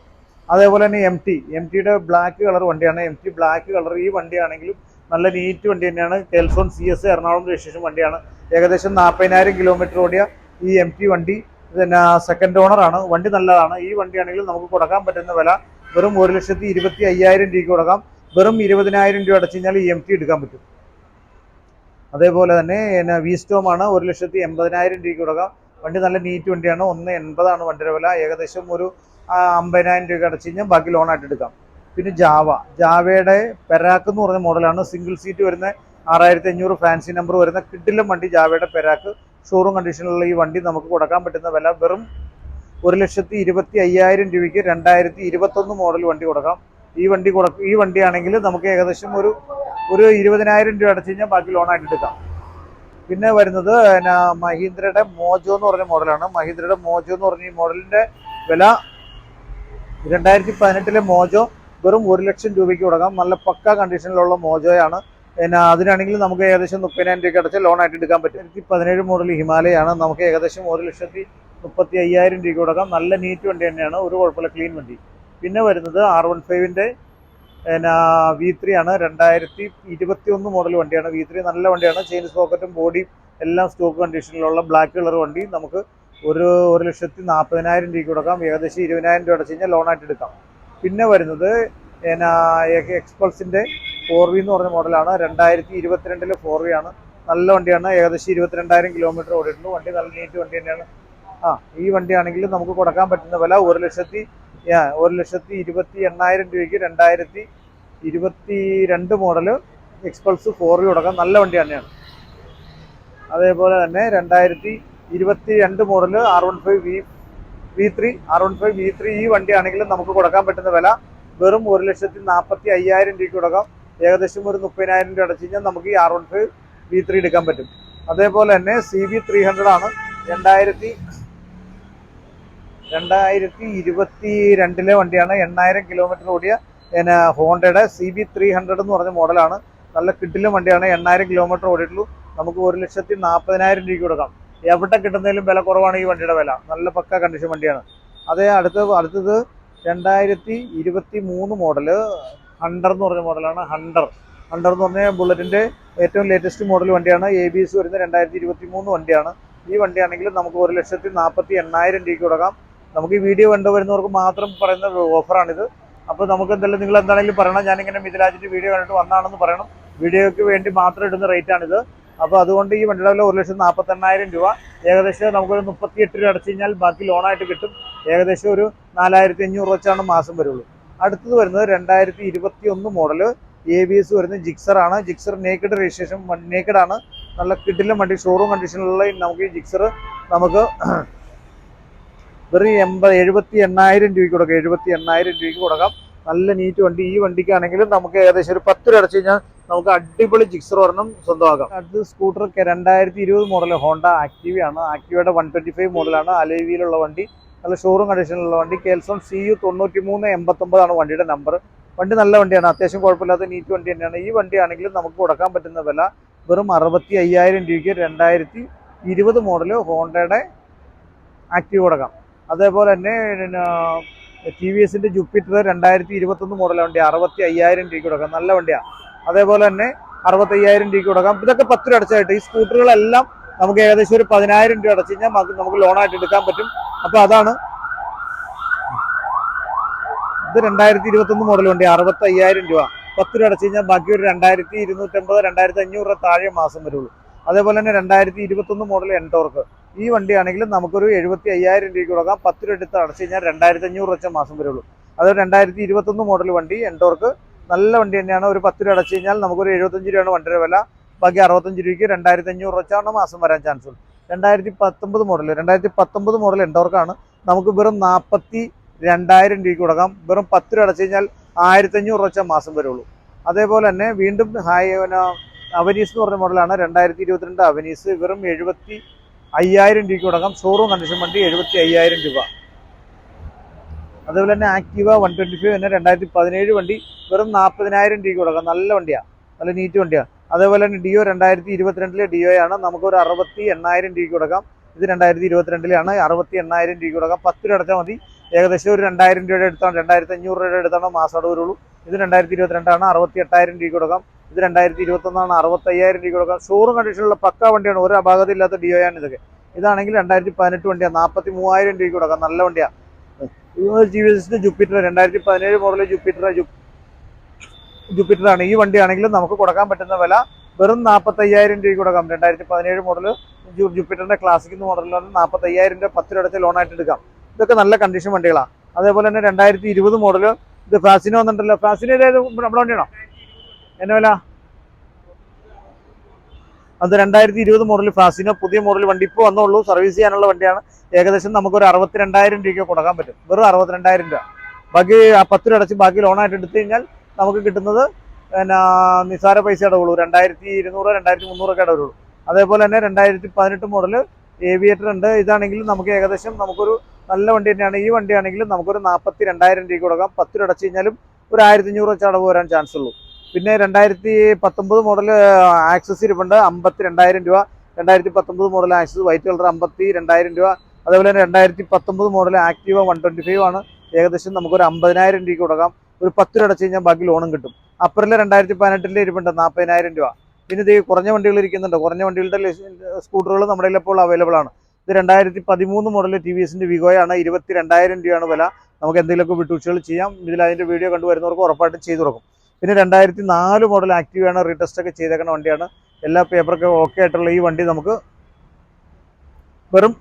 അതേപോലെ തന്നെ എം ടി എം ടിയുടെ ബ്ലാക്ക് കളർ വണ്ടിയാണ്. എം ടി ബ്ലാക്ക് കളർ ഈ വണ്ടിയാണെങ്കിലും നല്ല നീറ്റ് വണ്ടി തന്നെയാണ്. കെൽസോൺ സി എസ് എറണാകുളം രജിസ്ട്രേഷൻ വണ്ടിയാണ്. ഏകദേശം നാൽപ്പതിനായിരം കിലോമീറ്റർ ഓടിയ ഈ എം ടി വണ്ടി. പിന്നെ സെക്കൻഡ് ഓണറാണ് വണ്ടി നല്ലതാണ്. ഈ വണ്ടിയാണെങ്കിലും നമുക്ക് കൊടുക്കാൻ പറ്റുന്ന വില വെറും ഒരു ലക്ഷത്തി ഇരുപത്തി അയ്യായിരം രൂപയ്ക്ക് കൊടുക്കാം. വെറും ഇരുപതിനായിരം രൂപ അടച്ചു കഴിഞ്ഞാൽ ഈ എം ടി എടുക്കാൻ പറ്റും. അതേപോലെ തന്നെ പിന്നെ വി സ്റ്റോം ആണ്. ഒരു ലക്ഷത്തി എൺപതിനായിരം രൂപയ്ക്ക് കൊടുക്കാം. വണ്ടി നല്ല നീറ്റ് വണ്ടിയാണ്. ഒന്ന് എൺപതാണ് വണ്ടിയുടെ വില. ഏകദേശം ഒരു അമ്പതിനായിരം രൂപ അടച്ചു കഴിഞ്ഞാൽ ബാക്കി ലോണായിട്ട് എടുക്കാം. പിന്നെ ജാവ. ജാവയുടെ പെരാക്ക് എന്ന് പറഞ്ഞ മോഡലാണ് സിംഗിൾ സീറ്റ് വരുന്ന ആറായിരത്തി അഞ്ഞൂറ് ഫാൻസി നമ്പർ വരുന്ന കിഡിലും വണ്ടി ജാവയുടെ പെരാക്ക്. ഷോറൂം കണ്ടീഷനിലുള്ള ഈ വണ്ടി നമുക്ക് കൊടുക്കാൻ പറ്റുന്ന വില വെറും ഒരു ലക്ഷത്തി ഇരുപത്തി അയ്യായിരം രൂപയ്ക്ക് രണ്ടായിരത്തി ഇരുപത്തൊന്ന് മോഡൽ വണ്ടി കൊടുക്കാം. ഈ വണ്ടി കൊടുക്ക ഈ വണ്ടിയാണെങ്കിൽ നമുക്ക് ഏകദേശം ഒരു ഒരു ഇരുപതിനായിരം രൂപ അടച്ചു കഴിഞ്ഞാൽ ബാക്കി ലോണായിട്ട് എടുക്കാം. പിന്നെ വരുന്നത് മഹീന്ദ്രയുടെ മോജോ എന്ന് പറഞ്ഞ മോഡലാണ് മഹീന്ദ്രയുടെ മോജോ എന്ന് പറഞ്ഞ ഈ മോഡലിന്റെ വില രണ്ടായിരത്തി പതിനെട്ടിലെ മോജോ വെറും ഒരു ലക്ഷം രൂപയ്ക്ക് തുടങ്ങാം നല്ല പക്ക കണ്ടീഷനിലുള്ള മോജോയാണ്. പിന്നെ അതിനാണെങ്കിൽ നമുക്ക് ഏകദേശം മുപ്പതിനായിരം രൂപയ്ക്ക് അടച്ച് ലോണായിട്ട് എടുക്കാൻ പറ്റും. രണ്ടായിരത്തി പതിനേഴ് മോഡൽ ഹിമാലയാണ് നമുക്ക് ഏകദേശം ഒരു ലക്ഷത്തി മുപ്പത്തി അയ്യായിരം രൂപയ്ക്ക് കൊടുക്കാം. നല്ല നീറ്റ് വണ്ടി തന്നെയാണ്. ഒരു കുഴപ്പമില്ല ക്ലീൻ വണ്ടി. പിന്നെ വരുന്നത് ആർ വൺ ഫൈവിന്റെ പിന്നെ വി ത്രീ ആണ്. രണ്ടായിരത്തി ഇരുപത്തി ഒന്ന് മോഡൽ വണ്ടിയാണ്. വി ത്രീ നല്ല വണ്ടിയാണ്. ചെയിൻ പോക്കറ്റും ബോഡിയും എല്ലാം സ്റ്റോക്ക് കണ്ടീഷനിലുള്ള ബ്ലാക്ക് കളർ വണ്ടി. നമുക്ക് ഒരു ഒരു ലക്ഷത്തി നാൽപ്പതിനായിരം രൂപയ്ക്ക് കൊടുക്കാം. ഏകദേശം ഇരുപതിനായിരം രൂപ അടച്ചു കഴിഞ്ഞാൽ ലോണായിട്ട് എടുക്കാം. പിന്നെ വരുന്നത് എന്നാ എക്സ്പൾസിന്റെ ഫോർ വി എന്ന് പറഞ്ഞ മോഡലാണ്. രണ്ടായിരത്തി ഇരുപത്തിരണ്ടിലെ ഫോർ വി ആണ്. നല്ല വണ്ടിയാണ്. ഏകദേശം ഇരുപത്തിരണ്ടായിരം കിലോമീറ്റർ ഓടിയിട്ടുണ്ട്. വണ്ടി നല്ല നീറ്റ് വണ്ടി തന്നെയാണ്. ആ ഈ വണ്ടിയാണെങ്കിൽ നമുക്ക് കൊടുക്കാൻ പറ്റുന്ന വില ഒരു ലക്ഷത്തി ഒരു ലക്ഷത്തി ഇരുപത്തി എണ്ണായിരം രൂപയ്ക്ക് രണ്ടായിരത്തി ഇരുപത്തി രണ്ട് മോഡൽ എക്സ്പൾസ് ഫോർ വി കൊടുക്കാം. നല്ല വണ്ടി തന്നെയാണ്. അതേപോലെ തന്നെ രണ്ടായിരത്തി ഇരുപത്തി രണ്ട് model R one five V V three R one five V three ഈ വണ്ടിയാണെങ്കിലും നമുക്ക് കൊടുക്കാൻ പറ്റുന്ന വില വെറും ഒരു ലക്ഷത്തി നാൽപ്പത്തി അയ്യായിരം രൂപയ്ക്ക് കൊടുക്കാം. ഏകദേശം ഒരു മുപ്പതിനായിരം രൂപ അടച്ചു കഴിഞ്ഞാൽ നമുക്ക് ഈ R one five V three എടുക്കാൻ പറ്റും. അതേപോലെ തന്നെ സി ബി ത്രീ ഹൺഡ്രഡ് ആണ്. രണ്ടായിരത്തി രണ്ടായിരത്തി ഇരുപത്തി രണ്ടിലെ വണ്ടിയാണ്. എണ്ണായിരം കിലോമീറ്റർ ഓടിയ പിന്നെ ഹോണ്ടയുടെ സി ബി ത്രീ ഹൺഡ്രഡ് എന്ന് പറഞ്ഞ മോഡലാണ്. നല്ല കിട്ടിലും വണ്ടിയാണ്. എണ്ണായിരം കിലോമീറ്റർ ഓടിയിട്ടുള്ളൂ. നമുക്ക് ഒരു ലക്ഷത്തി നാൽപ്പതിനായിരം രൂപയ്ക്ക് കൊടുക്കാം. എവിടെ കിട്ടുന്നതിലും വില കുറവാണ് ഈ വണ്ടിയുടെ വില. നല്ല പക്ക കണ്ടീഷൻ വണ്ടിയാണ്. അതേ അടുത്ത അടുത്തത് രണ്ടായിരത്തി ഇരുപത്തി മൂന്ന് മോഡൽ ഹണ്ടർ എന്ന് പറഞ്ഞ മോഡലാണ് ഹണ്ടർ ഹണ്ടർ എന്ന് പറഞ്ഞ ബുള്ളറ്റിന്റെ ഏറ്റവും ലേറ്റസ്റ്റ് മോഡൽ വണ്ടിയാണ്. എ ബി എസ് വരുന്ന രണ്ടായിരത്തി ഇരുപത്തി മൂന്ന് വണ്ടിയാണ്. ഈ വണ്ടിയാണെങ്കിൽ നമുക്ക് ഒരു ലക്ഷത്തി നാൽപ്പത്തി എണ്ണായിരം രൂപയ്ക്ക് കൊടുക്കാം. നമുക്ക് ഈ വീഡിയോ കണ്ടുവരുന്നവർക്ക് മാത്രം പറയുന്ന ഓഫറാണിത് അപ്പോൾ നമുക്ക് എന്തായാലും നിങ്ങൾ എന്താണെങ്കിലും പറയണം. ഞാനിങ്ങനെ മിഥിലാജിന്റെ വീഡിയോ കണ്ടിട്ട് വന്നാണെന്ന് പറയണം. വീഡിയോയ്ക്ക് വേണ്ടി മാത്രം ഇടുന്ന റേറ്റാണിത് അപ്പോൾ അതുകൊണ്ട് ഈ വണ്ടിയുടെ വില ഒരു ലക്ഷത്തി നാൽപ്പത്തെണ്ണായിരം രൂപ. ഏകദേശം നമുക്കൊരു മുപ്പത്തിയെട്ട് രൂപ അടച്ചു കഴിഞ്ഞാൽ ബാക്കി ലോണായിട്ട് കിട്ടും. ഏകദേശം ഒരു നാലായിരത്തി അഞ്ഞൂറ് വെച്ചാണ് മാസം വരുള്ളൂ. അടുത്തത് വരുന്നത് രണ്ടായിരത്തി ഇരുപത്തി ഒന്ന് മോഡൽ എ ബി എസ് വരുന്നത് ജിക്സർ ആണ്. ജിക്സർ നേക്കഡ് രജിസ്ട്രേഷൻ നേക്കഡ് ആണ്. നല്ല കിഡിലും വണ്ടി ഷോറൂം കണ്ടീഷനിലുള്ള നമുക്ക് ഈ ജിക്സർ നമുക്ക് വെറും എൺപത് എഴുപത്തി എണ്ണായിരം രൂപയ്ക്ക് കൊടുക്കാം. എഴുപത്തി എണ്ണായിരം രൂപയ്ക്ക് കൊടുക്കാം. നല്ല നീറ്റ് വണ്ടി. ഈ വണ്ടിക്കാണെങ്കിലും നമുക്ക് ഏകദേശം ഒരു പത്ത് രൂപ അടച്ചു കഴിഞ്ഞാൽ നമുക്ക് അടിപൊളി ജിക്സർ ഒരെണ്ണം സ്വന്തമാക്കാം. അടുത്ത് സ്കൂട്ടർ രണ്ടായിരത്തി ഇരുപത് മോഡൽ ഹോണ്ട ആക്റ്റീവ ആണ്. ആക്റ്റീവയുടെ വൺ ട്വന്റി ഫൈവ് മോഡലാണ് അലേവിയിലുള്ള വണ്ടി. നല്ല ഷോറൂം കണ്ടീഷനിലുള്ള വണ്ടി. കേൽസോൺ സി യു തൊണ്ണൂറ്റി മൂന്ന് എൺപത്തൊമ്പതാണ് വണ്ടിയുടെ നമ്പർ വണ്ടി നല്ല വണ്ടിയാണ്. അത്യാവശ്യം കുഴപ്പമില്ലാത്ത നീറ്റ് വണ്ടി തന്നെയാണ്. ഈ വണ്ടിയാണെങ്കിലും നമുക്ക് കൊടുക്കാൻ പറ്റുന്ന വില വെറും അറുപത്തി അയ്യായിരം രൂപയ്ക്ക് രണ്ടായിരത്തി ഇരുപത് മോഡൽ ഹോണ്ടയുടെ ആക്റ്റീവ് കൊടുക്കാം. അതേപോലെ തന്നെ ടി വി എസിന്റെ ജുപ്പിറ്റർ രണ്ടായിരത്തി ഇരുപത്തൊന്ന് മോഡൽ വണ്ടി അറുപത്തി അയ്യായിരം രൂപയ്ക്ക് കൊടുക്കാം. നല്ല വണ്ടിയാണ് അതേപോലെ തന്നെ അറുപത്തി അയ്യായിരം രൂപയ്ക്ക് കൊടുക്കാം. ഇതൊക്കെ പത്ത് രൂപ അടച്ചായിട്ട് ഈ സ്കൂട്ടറുകളെല്ലാം നമുക്ക് ഏകദേശം ഒരു പതിനായിരം രൂപ അടച്ചു കഴിഞ്ഞാൽ നമുക്ക് ലോണായിട്ട് എടുക്കാൻ പറ്റും. അപ്പോൾ അതാണ് ഇത് രണ്ടായിരത്തി ഇരുപത്തൊന്ന് മോഡൽ വണ്ടി അറുപത്തി അയ്യായിരം രൂപ. പത്ത് രൂപ അടച്ചു കഴിഞ്ഞാൽ ബാക്കി ഒരു രണ്ടായിരത്തി ഇരുന്നൂറ്റമ്പത് രണ്ടായിരത്തി അഞ്ഞൂറ് താഴെ മാസം വരുള്ളൂ. അതേപോലെ തന്നെ രണ്ടായിരത്തി ഇരുപത്തൊന്ന് മോഡൽ എൻടോർക്ക് ഈ വണ്ടിയാണെങ്കിലും നമുക്കൊരു എഴുപത്തി അയ്യായിരം രൂപയ്ക്ക് കൊടുക്കാം. പത്ത് രൂപ എടുത്ത് അടച്ചു കഴിഞ്ഞാൽ രണ്ടായിരത്തി അഞ്ഞൂറ് വെച്ച മാസം വരുള്ളൂ. അത് രണ്ടായിരത്തി ഇരുപത്തൊന്ന് മോഡൽ വണ്ടി എൻടോർക്ക് നല്ല വണ്ടി തന്നെയാണ്. ഒരു പത്ത് രൂപ അടച്ചു കഴിഞ്ഞാൽ നമുക്കൊരു എഴുപത്തഞ്ച് രൂപയാണ് വണ്ടിയുടെ വില. ബാക്കി അറുപത്തഞ്ച് രൂപയ്ക്ക് രണ്ടായിരത്തി അഞ്ഞൂറ് വെച്ചാണ് മാസം വരാൻ ചാൻസ് ഉള്ളൂ. രണ്ടായിരത്തി പത്തൊമ്പത് മോഡൽ രണ്ടായിരത്തി പത്തൊമ്പത് മോഡൽ എൻടോർക്കാണ് നമുക്ക് വെറും നാൽപ്പത്തി രണ്ടായിരം രൂപയ്ക്ക് കൊടുക്കാം. വെറും പത്ത് രൂപ അടച്ചു കഴിഞ്ഞാൽ ആയിരത്തഞ്ഞൂറ് വെച്ച മാസം വരുള്ളൂ. അതേപോലെ തന്നെ വീണ്ടും ഹൈ അവനീസ് എന്ന് പറഞ്ഞ മോഡലാണ് രണ്ടായിരത്തി ഇരുപത്തിരണ്ട് അവനീസ്. വെറും എഴുപത്തി അയ്യായിരം രൂപയ്ക്ക് തുടങ്ങാം ഷോറൂം കണ്ടീഷൻ വണ്ടി എഴുപത്തി അയ്യായിരം രൂപ. അതുപോലെ തന്നെ ആക്റ്റീവ വൺ ട്വന്റി ഫൈവ് തന്നെ രണ്ടായിരത്തി പതിനേഴ് വണ്ടി വെറും നാൽപ്പതിനായിരം രൂപയ്ക്ക് കൊടുക്കാം നല്ല വണ്ടിയാണ് നല്ല നീറ്റ് വണ്ടിയാണ് അതേപോലെ തന്നെ ഡിയോ രണ്ടായിരത്തി ഇരുപത്തിരണ്ടിലെ ആണ് നമുക്കൊരു അറുപത്തി എണ്ണായിരം രൂപയ്ക്ക് കൊടുക്കാം ഇത് രണ്ടായിരത്തി ഇരുപത്തിരണ്ടിലാണ് അറുപത്തി എണ്ണായിരം രൂപയ്ക്ക് കൊടുക്കാം പത്ത് രൂപ അടച്ചാൽ മതി. ഏകദേശം ഒരു രണ്ടായിരം രൂപയുടെ അടുത്താണ്. രണ്ടായിരത്തി അഞ്ഞൂറ് രൂപയുടെ അടുത്താണ് മാസം അടവ് ഇത് രണ്ടായിരത്തി ഇരുപത്തിരണ്ടാണ് അറുപത്തി എട്ടായിരം രൂപ കൊടുക്കാം. ഇത് രണ്ടായിരത്തി ഇരുപത്തൊന്നാണ് അറുപത്തയ്യായിരം രൂപ കൊടുക്കാം. ഷോറൂം കണ്ടീഷനിലുള്ള പക്ക വണ്ടിയാണ് ഒരു അപാകതയില്ലാത്ത ആണ് ഇതൊക്കെ. ഇതാണെങ്കിൽ രണ്ടായിരത്തി പതിനെട്ട് വണ്ടിയാണ് നാൽപ്പത്തി മൂവായിരം രൂപ കൊടുക്കാം നല്ല വണ്ടിയാണ് ജി വി എസ് ജുപ്പിറ്റർ രണ്ടായിരത്തി പതിനേഴ് മോഡൽ ജുപ്പിറ്റർ ആണ്. ഈ വണ്ടിയാണെങ്കിലും നമുക്ക് കൊടുക്കാൻ പറ്റുന്ന വില വെറും നാൽപ്പത്തയ്യായിരം രൂപ കൊടുക്കാം. രണ്ടായിരത്തി പതിനേഴ് മോഡൽ ജുപ്പിറ്ററിന്റെ ക്ലാസിക് മോഡലിലാണ് നാൽപ്പത്തയ്യായിരം രൂപ പത്ത് രൂപ ലോണായിട്ട് എടുക്കാം. ഇതൊക്കെ നല്ല കണ്ടീഷൻ വണ്ടികളാണ് അതേപോലെ തന്നെ രണ്ടായിരത്തി ഇരുപത് മോഡൽ ഇത് ഫാസിനോ വന്നിട്ടുണ്ടല്ലോ. ഫാസിനോ നമ്മുടെ വണ്ടിയാണോ? എന്നാ വില. അത് രണ്ടായിരത്തി ഇരുപത് മോഡൽ ഫാസിനോ പുതിയ മോഡൽ വണ്ടി ഇപ്പോൾ വന്നുള്ളൂ സർവീസ് ചെയ്യാനുള്ള വണ്ടിയാണ്. ഏകദേശം നമുക്കൊരു അറുപത്തിരണ്ടായിരം രൂപയ്ക്ക് കൊടുക്കാൻ പറ്റും. വെറും അറുപത്തിരണ്ടായിരം രൂപ. ബാക്കി പത്ത് രൂപ അടച്ച് ബാക്കി ലോണായിട്ട് എടുത്തു കഴിഞ്ഞാൽ നമുക്ക് കിട്ടുന്നത് പിന്നെ നിസാര പൈസ അടവുള്ളൂ രണ്ടായിരത്തി ഇരുന്നൂറ് രണ്ടായിരത്തി മുന്നൂറൊക്കെ അടവുള്ളൂ അതേപോലെ തന്നെ രണ്ടായിരത്തി പതിനെട്ട് മോഡൽ ഏവിയേറ്റർ ഉണ്ട്. ഇതാണെങ്കിൽ നമുക്ക് ഏകദേശം നമുക്കൊരു നല്ല വണ്ടി തന്നെയാണ്. ഈ വണ്ടിയാണെങ്കിൽ നമുക്കൊരു നാൽപ്പത്തി രണ്ടായിരം രൂപ കൊടുക്കാം. പത്ത് രൂപ അടച്ചു കഴിഞ്ഞാലും ഒരു ആയിരത്തി അഞ്ഞൂറ് വെച്ച് അടവ് വരാൻ ചാൻസ് ഉള്ളൂ. പിന്നെ രണ്ടായിരത്തി പത്തൊമ്പത് മോഡൽ ആക്സസ് ഇരിപ്പുണ്ട്. അമ്പത്തി രണ്ടായിരം രൂപ. രണ്ടായിരത്തി പത്തൊമ്പത് മോഡൽ ആക്സസ് വൈറ്റ് കളർ അമ്പത്തി രണ്ടായിരം രൂപ. അതേപോലെ തന്നെ രണ്ടായിരത്തി പത്തൊമ്പത് model Activa one twenty five ആണ്. ഏകദേശം നമുക്കൊരു അമ്പതിനായിരം രൂപയ്ക്ക് കൊടുക്കാം. ഒരു പത്ത് രൂപ അടച്ചു കഴിഞ്ഞാൽ ബാക്കി ലോണും കിട്ടും. അപ്പറിൽ രണ്ടായിരത്തി പതിനെട്ടിൽ ഇരിപ്പുണ്ട്. നാൽപ്പതിനായിരം രൂപ. പിന്നെ ഇത് കുറഞ്ഞ വണ്ടികൾ ഇരിക്കുന്നുണ്ട്. കുറഞ്ഞ വണ്ടികളുടെ സ്കൂട്ടറുകൾ നമ്മുടെ ഇപ്പോൾ അവൈലബിൾ ആണ്. ഇത് രണ്ടായിരത്തി പതിമൂന്ന് മോഡൽ ടി വി എസിന്റെ വിഗോയാണ്. ഇരുപത്തി രണ്ടായിരം രൂപയാണ് വില. നമുക്ക് എന്തെങ്കിലുമൊക്കെ വിട്ടുവീഴ്ചകൾ ചെയ്യാം. ഇതിൽ അതിന്റെ വീഡിയോ കണ്ടുവരുന്നവർക്ക് ഉറപ്പായിട്ടും ചെയ്തു കൊടുക്കും. പിന്നെ രണ്ടായിരത്തി നാല് മോഡൽ ആക്റ്റീവാണ് റീടെസ്റ്റ് ഒക്കെ ചെയ്തേക്കുന്ന വണ്ടിയാണ്. എല്ലാ പേപ്പറൊക്കെ ഓക്കെ ആയിട്ടുള്ള ഈ വണ്ടി നമുക്ക് വെറും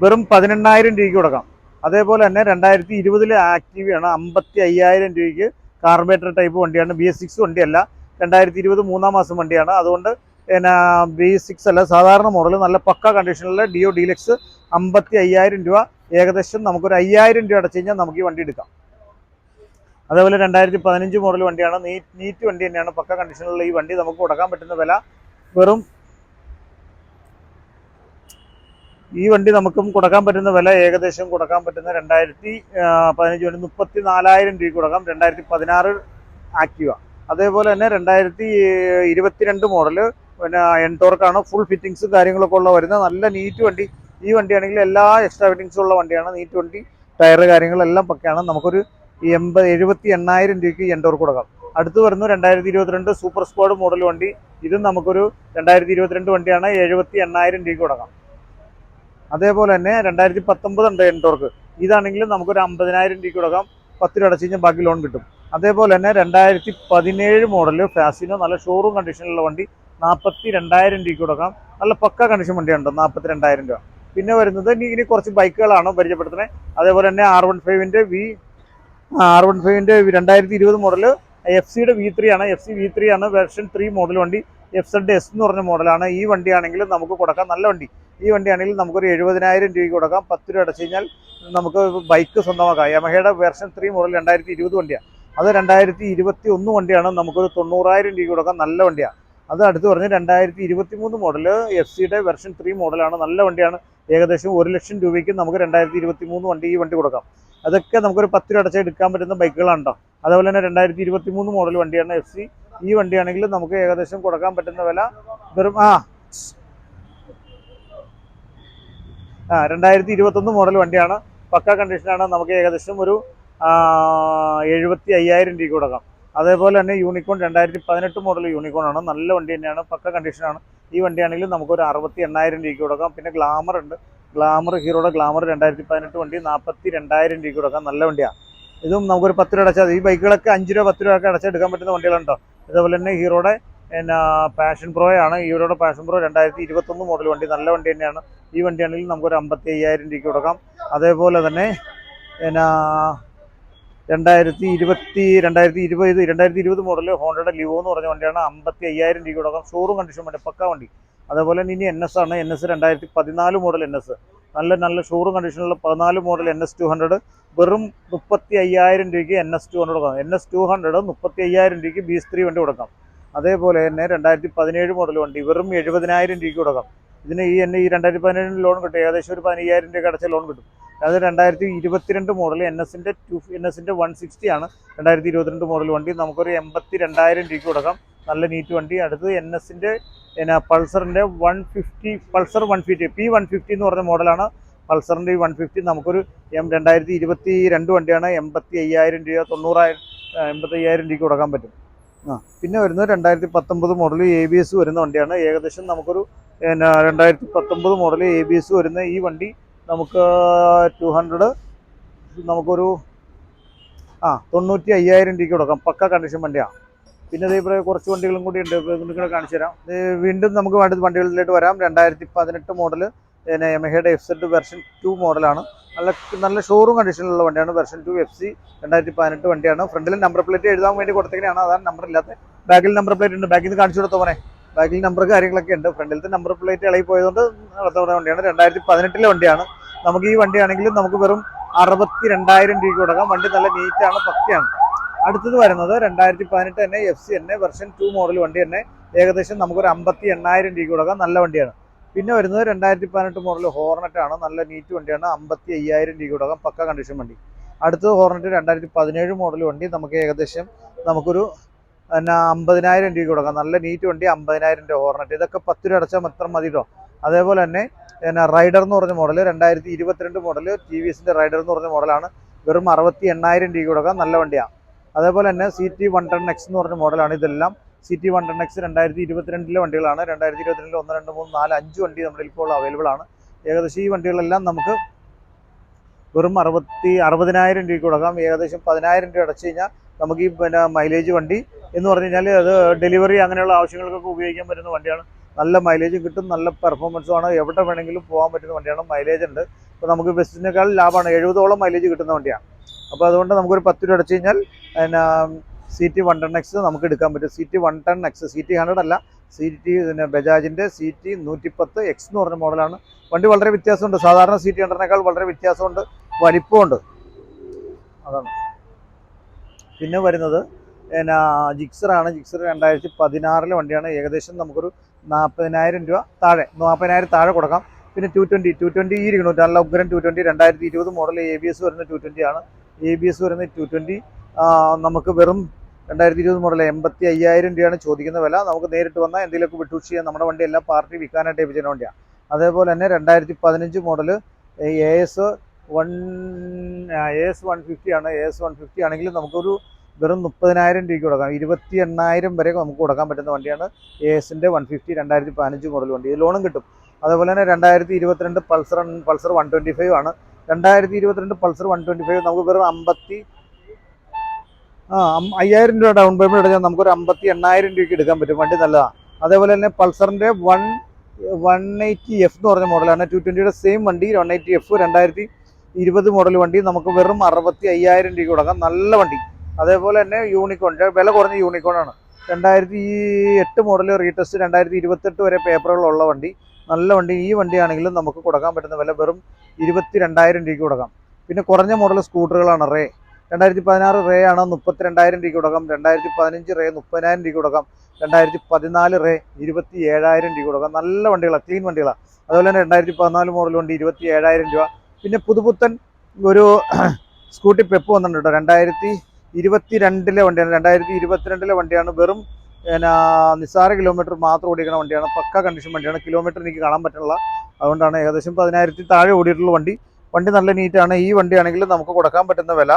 വെറും പതിനെണ്ണായിരം രൂപയ്ക്ക് കൊടുക്കാം. അതേപോലെ തന്നെ രണ്ടായിരത്തി ഇരുപതിലെ ആക്റ്റീവയാണ് അമ്പത്തി അയ്യായിരം രൂപയ്ക്ക് കാർബേറ്റർ ടൈപ്പ് വണ്ടിയാണ്. ബി എസ് സിക്സ് വണ്ടിയല്ല. രണ്ടായിരത്തി ഇരുപത് മൂന്നാം മാസം വണ്ടിയാണ്. അതുകൊണ്ട് പിന്നെ ബി സിക്സ് അല്ല സാധാരണ മോഡൽ നല്ല പക്ക കണ്ടീഷനിലുള്ള ഡിയോ ഡീലക്സ് അമ്പത്തി അയ്യായിരം രൂപ ഏകദേശം നമുക്കൊരു അയ്യായിരം രൂപ അടച്ചു കഴിഞ്ഞാൽ നമുക്ക് ഈ വണ്ടി എടുക്കാം. അതേപോലെ രണ്ടായിരത്തി പതിനഞ്ച് മോഡൽ വണ്ടിയാണ് നീറ്റ് നീറ്റ് വണ്ടി തന്നെയാണ്. പക്ക കണ്ടീഷനിലുള്ള ഈ വണ്ടി നമുക്ക് കൊടുക്കാൻ പറ്റുന്ന വില വെറും ഈ വണ്ടി നമുക്കും കൊടുക്കാൻ പറ്റുന്ന വില ഏകദേശം കൊടുക്കാൻ പറ്റുന്ന രണ്ടായിരത്തി പതിനഞ്ച് വണ്ടി മുപ്പത്തി നാലായിരം രൂപ കൊടുക്കാം. രണ്ടായിരത്തി പതിനാറ് ആക്റ്റീവ. അതേപോലെ തന്നെ രണ്ടായിരത്തി ഇരുപത്തിരണ്ട് മോഡൽ പിന്നെ എൻടോർക്കാണ് ഫുൾ ഫിറ്റിങ്സും കാര്യങ്ങളൊക്കെ ഉള്ള വരുന്ന നല്ല നീറ്റ് വണ്ടി. ഈ വണ്ടിയാണെങ്കിൽ എല്ലാ എക്സ്ട്രാ ഫിറ്റിങ്സും ഉള്ള വണ്ടിയാണ്. നീറ്റ് വണ്ടി ടയർ കാര്യങ്ങളെല്ലാം പക്കയാണ്. നമുക്കൊരു എൺപത് എഴുപത്തി എണ്ണായിരം രൂപയ്ക്ക് എൻടോർ കൊടുക്കാം. അടുത്ത് വരുന്നു രണ്ടായിരത്തി ഇരുപത്തിരണ്ട് സൂപ്പർ സ്ക്വാഡ് മോഡൽ വണ്ടി. ഇതും നമുക്കൊരു രണ്ടായിരത്തി ഇരുപത്തിരണ്ട് വണ്ടിയാണ്. എഴുപത്തി എണ്ണായിരം രൂപയ്ക്ക് കൊടുക്കാം. അതേപോലെ തന്നെ രണ്ടായിരത്തി പത്തൊമ്പത് ഉണ്ട് എൻടോർക്ക്. ഇതാണെങ്കിലും നമുക്കൊരു അമ്പതിനായിരം രൂപയ്ക്ക് കൊടുക്കാം. പത്ത് രൂപ അടച്ച് കഴിഞ്ഞാൽ ബാക്കി ലോൺ കിട്ടും. അതേപോലെ തന്നെ രണ്ടായിരത്തി പതിനേഴ് മോഡൽ ഫാസിനോ നല്ല ഷോറൂം കണ്ടീഷനിലുള്ള വണ്ടി. നാൽപ്പത്തി രണ്ടായിരം രൂപയ്ക്ക് കൊടുക്കാം. നല്ല പക്ക കണ്ടീഷൻ വണ്ടിയുണ്ട് നാൽപ്പത്തി രണ്ടായിരം രൂപ. പിന്നെ വരുന്നത് ഇനി ഇനി കുറച്ച് ബൈക്കുകളാണ് പരിചയപ്പെടുത്തുന്നത് അതേപോലെ തന്നെ ആർ വൺ ഫൈവിന്റെ വി ആർ വൺ ഫൈവിന്റെ രണ്ടായിരത്തി ഇരുപത് മോഡൽ എഫ് സിയുടെ വി ത്രീ ആണ്. എഫ് സി വി ത്രീ ആണ് വെർഷൻ ത്രീ മോഡൽ വണ്ടി. എഫ് സെഡ് എസ് എന്ന് പറഞ്ഞ മോഡലാണ് ഈ വണ്ടിയാണെങ്കിൽ നമുക്ക് കൊടുക്കാം. നല്ല വണ്ടി. ഈ വണ്ടിയാണെങ്കിൽ നമുക്കൊരു എഴുപതിനായിരം രൂപയ്ക്ക് കൊടുക്കാം. പത്ത് രൂപ അടച്ചു കഴിഞ്ഞാൽ നമുക്ക് ബൈക്ക് സ്വന്തമാക്കാം. യമഹയുടെ വെർഷൻ ത്രീ മോഡൽ രണ്ടായിരത്തി ഇരുപത് വണ്ടിയാണ് അത് രണ്ടായിരത്തി ഇരുപത്തി ഒന്ന് വണ്ടിയാണ്. നമുക്കൊരു തൊണ്ണൂറായിരം രൂപയ്ക്ക് കൊടുക്കാം. നല്ല വണ്ടിയാണ് അത് അടുത്ത് പറഞ്ഞ് രണ്ടായിരത്തി ഇരുപത്തി മൂന്ന് മോഡൽ എഫ് സിയുടെ വെർഷൻ ത്രീ മോഡലാണ് നല്ല വണ്ടിയാണ്. ഏകദേശം ഒരു ലക്ഷം രൂപയ്ക്ക് നമുക്ക് രണ്ടായിരത്തി ഇരുപത്തി മൂന്ന് വണ്ടി ഈ വണ്ടി കൊടുക്കാം. അതൊക്കെ നമുക്കൊരു പത്ത് രൂപ അടച്ചാൽ എടുക്കാൻ പറ്റുന്ന ബൈക്കുകളാണ് അതുപോലെ തന്നെ രണ്ടായിരത്തി ഇരുപത്തി മൂന്ന് മോഡൽ വണ്ടിയാണ് എഫ് സി ഈ വണ്ടിയാണെങ്കിൽ നമുക്ക് ഏകദേശം കൊടുക്കാൻ പറ്റുന്ന വില വെറും ആ ആ രണ്ടായിരത്തി ഇരുപത്തൊന്ന് മോഡൽ വണ്ടിയാണ്. പക്ക കണ്ടീഷനാണ് നമുക്ക് ഏകദേശം ഒരു എഴുപത്തി അയ്യായിരം രൂപ കൊടുക്കാം. അതേപോലെ തന്നെ യൂണിക്കോൺ രണ്ടായിരത്തി പതിനെട്ട് മോഡൽ യൂണിക്കോൺ ആണ്. നല്ല വണ്ടി തന്നെയാണ്. പക്ക കണ്ടീഷനാണ് ഈ വണ്ടിയാണെങ്കിൽ നമുക്കൊരു അറുപത്തി എണ്ണായിരം രൂപയ്ക്ക് കൊടുക്കാം. പിന്നെ ഗ്ലാമർ ഉണ്ട്. ഗ്ലാമർ ഹീറോയുടെ ഗ്ലാമർ രണ്ടായിരത്തി പതിനെട്ട് വണ്ടി നാൽപ്പത്തി രണ്ടായിരം രൂപയ്ക്ക് കൊടുക്കാം. നല്ല വണ്ടിയാണ് ഇതും നമുക്കൊരു പത്ത് രൂപ അടച്ചാൽ ഈ ബൈക്കുകളൊക്കെ അഞ്ച് രൂപ പത്ത് രൂപയൊക്കെ ഒക്കെ അടച്ചെടുക്കാൻ പറ്റുന്ന വണ്ടികളുണ്ടോ അതേപോലെ തന്നെ ഹീറോയുടെ പിന്നെ പാഷൻ പ്രോയാണ് ഹീറോയുടെ പാഷൻ പ്രോ രണ്ടായിരത്തി ഇരുപത്തൊന്ന് മോഡൽ വണ്ടി. നല്ല വണ്ടി തന്നെയാണ്. ഈ വണ്ടിയാണെങ്കിൽ നമുക്കൊരു അമ്പത്തി അയ്യായിരം രൂപയ്ക്ക് കൊടുക്കാം. അതേപോലെ തന്നെ പിന്നെ രണ്ടായിരത്തി ഇരുപത്തി രണ്ടായിരത്തി ഇരുപത് രണ്ടായിരത്തി ഇരുപത് മോഡൽ ഹോണ്ടയുടെ ലിവോ എന്ന് പറഞ്ഞ വണ്ടിയാണ് അമ്പത്തി അയ്യായിരം രൂപ കൊടുക്കാം ഷോറൂം കണ്ടീഷൻ വണ്ടി പക്ക വണ്ടി. അതേപോലെ ഇനി എൻ എസ് ആണ്. എൻ എസ് രണ്ടായിരത്തി പതിനാല് മോഡൽ എൻ എസ് നല്ല നല്ല ഷോറൂം കണ്ടീഷനുള്ള പതിനാല് model N S two hundred വെറും മുപ്പത്തി അയ്യായിരം രൂപയ്ക്ക് എൻ എസ് ടു ഹൺഡ്രഡ് കൊടുക്കാം. എൻ എസ് ടു ഹൺഡ്രഡ് മുപ്പത്തി അയ്യായിരം രൂപയ്ക്ക് ബി ത്രീ വണ്ടി കൊടുക്കാം. അതേപോലെ തന്നെ രണ്ടായിരത്തി പതിനേഴ് മോഡൽ വണ്ടി വെറും എഴുപതിനായിരം രൂപയ്ക്ക് കൊടുക്കാം. ഇതിന് ഈ എന്നെ ഈ രണ്ടായിരത്തി പതിനേഴിന് ലോൺ കിട്ടും. ഏകദേശം ഒരു പതിനയ്യായിരം രൂപ അടച്ച ലോൺ കിട്ടും. അത് രണ്ടായിരത്തി ഇരുപത്തിരണ്ട് മോഡൽ എൻ എസിന്റെ ടു എൻ എസിന്റെ വൺ സിക്സ്റ്റി ആണ്. രണ്ടായിരത്തി ഇരുപത്തിരണ്ട് മോഡൽ വണ്ടി. നമുക്കൊരു എൺപത്തി രണ്ടായിരം രൂപയ്ക്ക് കൊടുക്കാം. നല്ല നീറ്റ് വണ്ടി. അടുത്തത് എൻ എസിന്റെ പിന്നെ പൾസറിന്റെ one fifty Pulsar one fifty P one fifty എന്ന് പറഞ്ഞ മോഡലാണ് പൾസറിന്റെ ഈ വൺ ഫിഫ്റ്റി നമുക്കൊരു എം രണ്ടായിരത്തി ഇരുപത്തി രണ്ട് വണ്ടിയാണ്. എൺപത്തി അയ്യായിരം രൂപ തൊണ്ണൂറായിരം എൺപത്തി അയ്യായിരം രൂപയ്ക്ക് കൊടുക്കാൻ പറ്റും. ആ പിന്നെ വരുന്നത് രണ്ടായിരത്തി പത്തൊമ്പത് മോഡൽ എ ബി എസ് വരുന്ന വണ്ടിയാണ്. ഏകദേശം നമുക്കൊരു പിന്നെ രണ്ടായിരത്തി പത്തൊമ്പത് മോഡൽ എ ബി എസ് വരുന്ന ഈ വണ്ടി നമുക്ക് ടു ഹൺഡ്രഡ് നമുക്കൊരു ആ തൊണ്ണൂറ്റി അയ്യായിരം രൂപയ്ക്ക് കൊടുക്കാം. പക്ക കണ്ടീഷൻ വണ്ടിയാണ് പിന്നെ ഇതേപോലെ കുറച്ച് വണ്ടികളും കൂടി ഉണ്ട്. നിങ്ങളെ കാണിച്ചു തരാം. വീണ്ടും നമുക്ക് വേണ്ടത് വണ്ടികളിലേക്ക് വരാം. രണ്ടായിരത്തി പതിനെട്ട് മോഡൽ പിന്നെ യമഹയുടെ എഫ് സെഡ് വെർഷൻ ടു മോഡലാണ് നല്ല നല്ല ഷോറൂം കണ്ടീഷനിലുള്ള വണ്ടിയാണ്. വെർഷൻ ടു എഫ് സി രണ്ടായിരത്തി പതിനെട്ട് വണ്ടിയാണ് ഫ്രണ്ടിൽ നമ്പർ പ്ലേറ്റ് എഴുതാൻ വേണ്ടി കൊടുത്തേക്കാണ് അതാണ് നമ്പർ ഇല്ലാത്ത. ബാക്കിൽ നമ്പർ പ്ലേറ്റ് ഉണ്ട്. ബാക്കിൽ നിന്ന് കാണിച്ചു കൊടുത്തോ മോനെ? ബാക്കിൽ നമ്പർ കാര്യങ്ങളൊക്കെ ഉണ്ട്. ഫ്രണ്ടിലത്തെ നമ്പർ പ്ലേറ്റ് ഇളകി പോയതുകൊണ്ട് നടത്തുന്ന വണ്ടിയാണ്. രണ്ടായിരത്തി പതിനെട്ടിലെ വണ്ടിയാണ്. നമുക്ക് ഈ വണ്ടിയാണെങ്കിലും നമുക്ക് വെറും അറുപത്തി രണ്ടായിരം രൂപയ്ക്ക് കൊടുക്കാം. വണ്ടി നല്ല നീറ്റാണ് പക്കയാണ്. അടുത്തത് വരുന്നത് രണ്ടായിരത്തി പതിനെട്ട് തന്നെ എഫ് സി തന്നെ വെർഷൻ ടു മോഡൽ വണ്ടി തന്നെ. ഏകദേശം നമുക്കൊരു അമ്പത്തി എണ്ണായിരം രൂപ കൊടുക്കാം. നല്ല വണ്ടിയാണ്. പിന്നെ വരുന്നത് രണ്ടായിരത്തി പതിനെട്ട് മോഡൽ ഹോർണറ്റ് ആണ്. നല്ല നീറ്റ് വണ്ടിയാണ്. അമ്പത്തി അയ്യായിരം രൂപയ്ക്ക് കൊടുക്കാം. പക്ക കണ്ടീഷൻ വണ്ടി. അടുത്തത് ഹോർണറ്റ് രണ്ടായിരത്തി പതിനേഴ് മോഡൽ വണ്ടി. നമുക്ക് ഏകദേശം നമുക്കൊരു പിന്നെ അമ്പതിനായിരം രൂപയ്ക്ക് കൊടുക്കാം. നല്ല നീറ്റ് വണ്ടി അമ്പതിനായിരം രൂപ ഹോർണറ്റ് ഇതൊക്കെ പത്ത് രൂപ അടച്ചാൽ മാത്രം മതി കേട്ടോ അതേപോലെ തന്നെ പിന്നെ റൈഡർ എന്ന് പറഞ്ഞ മോഡൽ രണ്ടായിരത്തി ഇരുപത്തിരണ്ട് മോഡൽ ടി വി എസിന്റെ റൈഡർ എന്ന് പറഞ്ഞ മോഡലാണ് വെറും അറുപത്തി എണ്ണായിരം രൂപ കൊടുക്കാം. നല്ല വണ്ടിയാണ്. അതേപോലെ തന്നെ C T one ten X എന്ന് പറഞ്ഞ മോഡലാണ് ഇതെല്ലാം. C T one ten X രണ്ടായിരത്തി ഇരുപത്തിരണ്ടിലെ വണ്ടികളാണ്. രണ്ടായിരത്തി ഇരുപത്തിരണ്ടിൽ ഒന്ന് രണ്ട് മൂന്ന് നാല് അഞ്ച് വണ്ടി നമ്മുടെ ഇപ്പോൾ അവൈലബിൾ ആണ്. ഏകദേശം ഈ വണ്ടികളെല്ലാം നമുക്ക് വെറും അറുപത്തി അറുപതിനായിരം രൂപ കൊടുക്കാം. ഏകദേശം പതിനായിരം രൂപ അടച്ചു കഴിഞ്ഞാൽ നമുക്ക് ഈ പിന്നെ മൈലേജ് വണ്ടി എന്ന് പറഞ്ഞു കഴിഞ്ഞാൽ അത് ഡെലിവറി അങ്ങനെയുള്ള ആവശ്യങ്ങൾക്കൊക്കെ ഉപയോഗിക്കാൻ പറ്റുന്ന വണ്ടിയാണ്. നല്ല മൈലേജും കിട്ടും നല്ല പെർഫോമൻസും ആണ്. എവിടെ വേണമെങ്കിലും പോകാൻ പറ്റുന്ന വണ്ടിയാണ്. മൈലേജ് ഉണ്ട്. അപ്പോൾ നമുക്ക് ബസ്സിനേക്കാൾ ലാഭമാണ്. എഴുപതോളം മൈലേജ് കിട്ടുന്ന വണ്ടിയാണ്. അപ്പോൾ അതുകൊണ്ട് നമുക്കൊരു പത്ത് രൂപ അടച്ചു കഴിഞ്ഞാൽ പിന്നെ C T one ten X നമുക്ക് എടുക്കാൻ പറ്റും. C T one ten X C T hundred അല്ല. സി ടി പിന്നെ ബജാജിന്റെ സി ടി നൂറ്റിപ്പത്ത് എക്സ് എന്ന് പറഞ്ഞ മോഡലാണ്. വണ്ടി വളരെ വ്യത്യാസമുണ്ട്. സാധാരണ സി ടി ഹൺഡ്രഡിനേക്കാൾ വളരെ വ്യത്യാസമുണ്ട്. വലിപ്പമുണ്ട്. അതാണ്. പിന്നെ വരുന്നത് പിന്നെ ജിക്സറാണ് ജിക്സർ രണ്ടായിരത്തി പതിനാറിലെ വണ്ടിയാണ്. ഏകദേശം നമുക്കൊരു നാൽപ്പതിനായിരം രൂപ താഴെ. നാൽപ്പതിനായിരം താഴെ കൊടുക്കാം. പിന്നെ ടു ട്വന്റി ടു ട്വന്റി ഈ ഇരിക്കണം നല്ല ഉഗ്രൻ ടു ട്വന്റി രണ്ടായിരത്തി ഇരുപത് മോഡൽ എ ബി എസ് വരുന്ന ടു ട്വന്റി ആണ്. എ ബി എസ് വരുന്ന ടു ട്വന്റി നമുക്ക് വെറും രണ്ടായിരത്തി ഇരുപത് മോഡൽ എൺപത്തി അയ്യായിരം രൂപയാണ് ചോദിക്കുന്ന വില. നമുക്ക് നേരിട്ട് വന്നാൽ എന്തെങ്കിലുമൊക്കെ വിട്ടു ചെയ്യാൻ നമ്മുടെ വണ്ടി എല്ലാം പാർട്ടി വിൽക്കാനായിട്ട് ഏൽപ്പിച്ചിരുന്ന വണ്ടിയാണ് അതേപോലെ തന്നെ രണ്ടായിരത്തി പതിനഞ്ച് model A S one A S one fifty ആണ്. എ എസ് വൺ ഫിഫ്റ്റി ആണെങ്കിലും നമുക്കൊരു വെറും മുപ്പതിനായിരം രൂപയ്ക്ക് കൊടുക്കാം. ഇരുപത്തി എണ്ണായിരം വരെ നമുക്ക് കൊടുക്കാൻ പറ്റുന്ന വണ്ടിയാണ് എ എസിന്റെ വൺ ഫിഫ്റ്റി രണ്ടായിരത്തി പതിനഞ്ച് മോഡൽ വണ്ടി. ഇത് ലോണും കിട്ടും. അതുപോലെ തന്നെ രണ്ടായിരത്തി ഇരുപത്തിരണ്ട് Pulsar Pulsar one twenty five ആണ്. രണ്ടായിരത്തി ഇരുപത്തിരണ്ട് പൾസർ വൺ ട്വന്റി ഫൈവ് നമുക്ക് വെറും അമ്പത്തി ആ അയ്യായിരം രൂപ ഡൗൺ പേയ്മെന്റ് അടച്ചാൽ നമുക്കൊരു അമ്പത്തി എണ്ണായിരം രൂപയ്ക്ക് എടുക്കാൻ പറ്റും. വണ്ടി നല്ലതാണ് അതേപോലെ തന്നെ പൾസറിന്റെ വൺ വൺ എയ്റ്റി എഫ് എന്ന് പറഞ്ഞ മോഡലാണ് ടു ട്വന്റിയുടെ സെയിം വണ്ടി വൺ എയ്റ്റി എഫ് രണ്ടായിരത്തി ഇരുപത് മോഡൽ വണ്ടി. നമുക്ക് വെറും അറുപത്തി അയ്യായിരം രൂപയ്ക്ക് കൊടുക്കാം. നല്ല വണ്ടി. അതേപോലെ തന്നെ യൂണിക്കോൺ വില കുറഞ്ഞ യൂണിക്കോൺ ആണ്. രണ്ടായിരത്തി എട്ട് മോഡൽ റീടെസ്റ്റ് രണ്ടായിരത്തി ഇരുപത്തെട്ട് വരെ പേപ്പറുകളുള്ള വണ്ടി. നല്ല വണ്ടി. ഈ വണ്ടിയാണെങ്കിലും നമുക്ക് കൊടുക്കാൻ പറ്റുന്ന വില വെറും ഇരുപത്തി രണ്ടായിരം രൂപയ്ക്ക് കൊടുക്കാം. പിന്നെ കുറഞ്ഞ മോഡൽ സ്കൂട്ടറുകളാണ് റേ രണ്ടായിരത്തി പതിനാറ് റേ ആണ്. മുപ്പത്തി രണ്ടായിരം രൂപയ്ക്ക് കൊടുക്കാം. രണ്ടായിരത്തി പതിനഞ്ച് റേ മുപ്പതിനായിരം രൂപയ്ക്ക് കൊടുക്കാം. രണ്ടായിരത്തി പതിനാല് റേ ഇരുപത്തി ഏഴായിരം രൂപ കൊടുക്കാം. നല്ല വണ്ടികളാണ് ക്ലീൻ വണ്ടികളാണ് അതുപോലെ തന്നെ രണ്ടായിരത്തി പതിനാല് മോഡൽ വണ്ടി ഇരുപത്തി ഏഴായിരം രൂപ. പിന്നെ പുതുപുത്തൻ ഒരു <clears throat> സ്കൂട്ടി പെപ്പ് വന്നിട്ടുണ്ട് രണ്ടായിരത്തി ഇരുപത്തി രണ്ടിലെ വണ്ടിയാണ് രണ്ടായിരത്തി ഇരുപത്തിരണ്ടിലെ വണ്ടിയാണ്. വെറും പിന്നെ നിസ്സാര കിലോമീറ്റർ മാത്രം ഓടിക്കുന്ന വണ്ടിയാണ്. പക്ക കണ്ടീഷൻ വണ്ടിയാണ്. കിലോമീറ്റർ എനിക്ക് കാണാൻ പറ്റുള്ള അതുകൊണ്ടാണ് ഏകദേശം പതിനായിരത്തി താഴെ ഓടിയിട്ടുള്ള വണ്ടി. വണ്ടി നല്ല നീറ്റാണ് ഈ വണ്ടിയാണെങ്കിൽ നമുക്ക് കൊടുക്കാൻ പറ്റുന്ന വില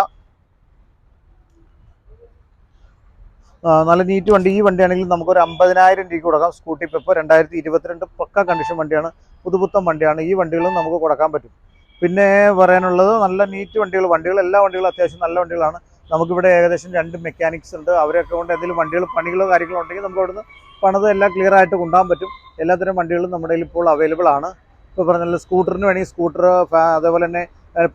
നല്ല നീറ്റ് വണ്ടി. ഈ വണ്ടിയാണെങ്കിൽ നമുക്കൊരു അമ്പതിനായിരം രൂപയ്ക്ക് കൊടുക്കാം. സ്കൂട്ടി പെപ്പ് രണ്ടായിരത്തി ഇരുപത്തിരണ്ട് പക്ക കണ്ടീഷൻ വണ്ടിയാണ്. പുതുപുത്തൻ വണ്ടിയാണ്. ഈ വണ്ടികളും നമുക്ക് കൊടുക്കാൻ പറ്റും. പിന്നെ പറയാനുള്ളത് നല്ല നീറ്റ് വണ്ടികൾ വണ്ടികൾ എല്ലാ വണ്ടികളും അത്യാവശ്യം നല്ല വണ്ടികളാണ്. നമുക്കിവിടെ ഏകദേശം രണ്ട് മെക്കാനിക്സ് ഉണ്ട്. അവരൊക്കെ കൊണ്ട് എന്തെങ്കിലും വണ്ടികൾ പണികളോ കാര്യങ്ങളോ ഉണ്ടെങ്കിൽ നമുക്ക് അവിടുന്ന് പണിത് എല്ലാം ക്ലിയർ ആയിട്ട് കൊണ്ടുപോകാൻ പറ്റും. എല്ലാത്തരം വണ്ടികളും നമ്മുടെ ഇപ്പോൾ അവൈലബിൾ ആണ്. ഇപ്പോൾ പറഞ്ഞാൽ സ്കൂട്ടറിന് വേണമെങ്കിൽ സ്കൂട്ടർ അതേപോലെ തന്നെ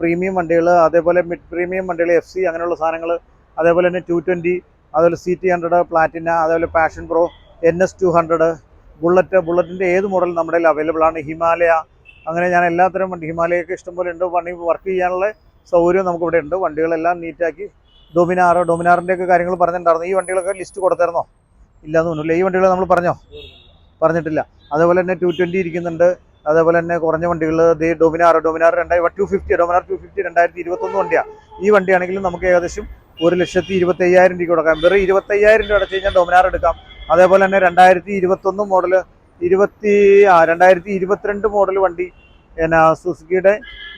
പ്രീമിയം വണ്ടികൾ അതേപോലെ മിഡ് പ്രീമിയം വണ്ടികൾ എഫ് സി അങ്ങനെയുള്ള സാധനങ്ങൾ അതേപോലെ തന്നെ ടു ട്വന്റി അതുപോലെ സി ടി ഹൺഡ്രഡ് പ്ലാറ്റിന അതേപോലെ Passion Pro N S two hundred bullet ബുള്ളറ്റിന്റെ ഏത് മോഡൽ നമ്മുടെ അവൈലബിൾ ആണ്? ഹിമാലയ അങ്ങനെ ഞാൻ എല്ലാത്തരം വണ്ടി ഹിമാലയൊക്കെ ഇഷ്ടംപോലെ ഉണ്ട്. വണ്ടി വർക്ക് ചെയ്യാനുള്ള സൗകര്യം നമുക്കിവിടെ ഉണ്ട്. വണ്ടികളെല്ലാം നീറ്റാക്കി ഡൊമിനാർ ഡൊമിനാറിന്റെ ഒക്കെ കാര്യങ്ങൾ പറഞ്ഞിട്ടുണ്ടായിരുന്നു. ഈ വണ്ടികളൊക്കെ ലിസ്റ്റ് കൊടുത്തായിരുന്നോ? ഇല്ലാന്ന് തോന്നുന്നില്ല ഈ വണ്ടികൾ നമ്മൾ പറഞ്ഞോ? പറഞ്ഞിട്ടില്ല. അതേപോലെ തന്നെ ടു ട്വന്റി ഇരിക്കുന്നുണ്ട്. അതേപോലെ തന്നെ കുറഞ്ഞ വണ്ടികൾ. ദേ ഡൊമിനാർ ഡൊമിനാർ രണ്ടായിരം two fifty Dominar two fifty രണ്ടായിരത്തി ഇരുപത്തൊന്ന് വണ്ടിയാണ് ഈ വണ്ടിയാണെങ്കിലും നമുക്ക് ഏകദേശം ഒരു ലക്ഷത്തി ഇരുപത്തി അയ്യായിരം രൂപ കൊടുക്കാം. വെറും ഇരുപത്തി അയ്യായിരം രൂപ അടച്ചു കഴിഞ്ഞാൽ ഡൊമിനാർ എടുക്കാം. അതേപോലെ തന്നെ രണ്ടായിരത്തി ഇരുപത്തൊന്ന് മോഡൽ ഇരുപത്തി ആ രണ്ടായിരത്തി ഇരുപത്തിരണ്ട് മോഡൽ വണ്ടി എന്നാ സുസുക്കിയുടെ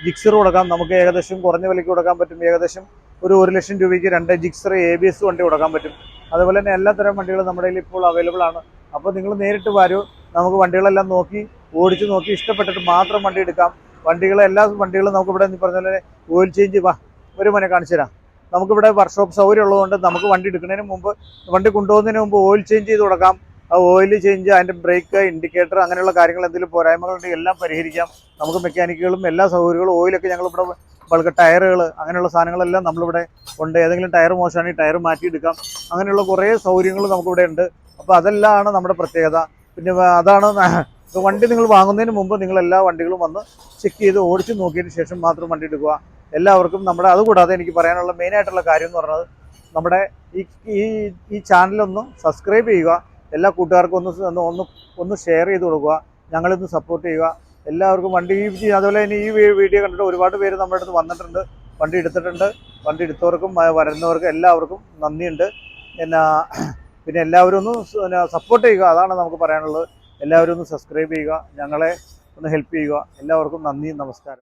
ജിക്സർ കൊടുക്കാം. നമുക്ക് ഏകദേശം കുറഞ്ഞ വിലയ്ക്ക് കൊടുക്കാൻ പറ്റും. ഏകദേശം ഒരു ഒരു ലക്ഷം രൂപയ്ക്ക് രണ്ട് ജിക്സർ എ ബി എസ് വണ്ടി കൊടുക്കാൻ പറ്റും. അതുപോലെ തന്നെ എല്ലാ തരം വണ്ടികളും നമ്മുടെ കയ്യിൽ ഇപ്പോൾ അവൈലബിൾ ആണ്. അപ്പോൾ നിങ്ങൾ നേരിട്ട് വരൂ. നമുക്ക് വണ്ടികളെല്ലാം നോക്കി ഓടിച്ച് നോക്കി ഇഷ്ടപ്പെട്ടിട്ട് മാത്രം വണ്ടി എടുക്കാം. വണ്ടികൾ എല്ലാ വണ്ടികളും നമുക്ക് ഇവിടെ പറഞ്ഞ പോലെ ഓയിൽ ചേഞ്ച് വാ ഒരു മനെ കാണിച്ചു തരാം. നമുക്കിവിടെ വർക്ക്ഷോപ്പ് സൗകര്യം ഉള്ളതുകൊണ്ട് നമുക്ക് വണ്ടി എടുക്കുന്നതിന് മുമ്പ് വണ്ടി കൊണ്ടുപോകുന്നതിന് മുമ്പ് ഓയിൽ ചേഞ്ച് ചെയ്ത് കൊടുക്കാം. ആ ഓയിൽ ചേഞ്ച് അതിന്റെ ബ്രേക്ക് ഇൻഡിക്കേറ്റർ അങ്ങനെയുള്ള കാര്യങ്ങൾ എന്തെങ്കിലും പോരായ്മകളുണ്ടെങ്കിൽ എല്ലാം പരിഹരിക്കാം. നമുക്ക് മെക്കാനിക്കുകളും എല്ലാ സൗകര്യങ്ങളും ഓയിലൊക്കെ ഞങ്ങളിവിടെ ബൾക്ക് ടയറുകൾ അങ്ങനെയുള്ള സാധനങ്ങളെല്ലാം നമ്മളിവിടെ ഉണ്ട്. ഏതെങ്കിലും ടയർ മോശമാണെങ്കിൽ ടയർ മാറ്റിയെടുക്കാം. അങ്ങനെയുള്ള കുറേ സൗകര്യങ്ങൾ നമുക്കിവിടെ ഉണ്ട്. അപ്പോൾ അതെല്ലാമാണ് നമ്മുടെ പ്രത്യേകത. പിന്നെ അതാണ് വണ്ടി നിങ്ങൾ വാങ്ങുന്നതിന് മുമ്പ് നിങ്ങൾ എല്ലാ വണ്ടികളും വന്ന് ചെക്ക് ചെയ്ത് ഓടിച്ച് നോക്കിയതിന് ശേഷം മാത്രം വണ്ടി എടുക്കുക. എല്ലാവർക്കും നമ്മുടെ അതുകൂടാതെ എനിക്ക് പറയാനുള്ള മെയിൻ ആയിട്ടുള്ള കാര്യം എന്ന് പറയുന്നത് നമ്മുടെ ഈ ഈ ഈ ചാനലൊന്ന് സബ്സ്ക്രൈബ് ചെയ്യുക. എല്ലാ കൂട്ടുകാർക്കും ഒന്ന് ഒന്ന് ഒന്ന് ഷെയർ ചെയ്ത് കൊടുക്കുക. ഞങ്ങളിന്ന് സപ്പോർട്ട് ചെയ്യുക. എല്ലാവർക്കും വണ്ടി ഈ അതുപോലെ തന്നെ ഈ വീഡിയോ കണ്ടിട്ട് ഒരുപാട് പേര് നമ്മുടെ അടുത്ത് വന്നിട്ടുണ്ട്. വണ്ടി എടുത്തിട്ടുണ്ട്. വണ്ടി എടുത്തവർക്കും വരുന്നവർക്കും എല്ലാവർക്കും നന്ദിയുണ്ട്. പിന്നെ പിന്നെ എല്ലാവരും ഒന്ന് പിന്നെ സപ്പോർട്ട് ചെയ്യുക. അതാണ് നമുക്ക് പറയാനുള്ളത്. എല്ലാവരും ഒന്ന് സബ്സ്ക്രൈബ് ചെയ്യുക. ഞങ്ങളെ ഒന്ന് ഹെൽപ്പ് ചെയ്യുക. എല്ലാവർക്കും നന്ദി നമസ്കാരം.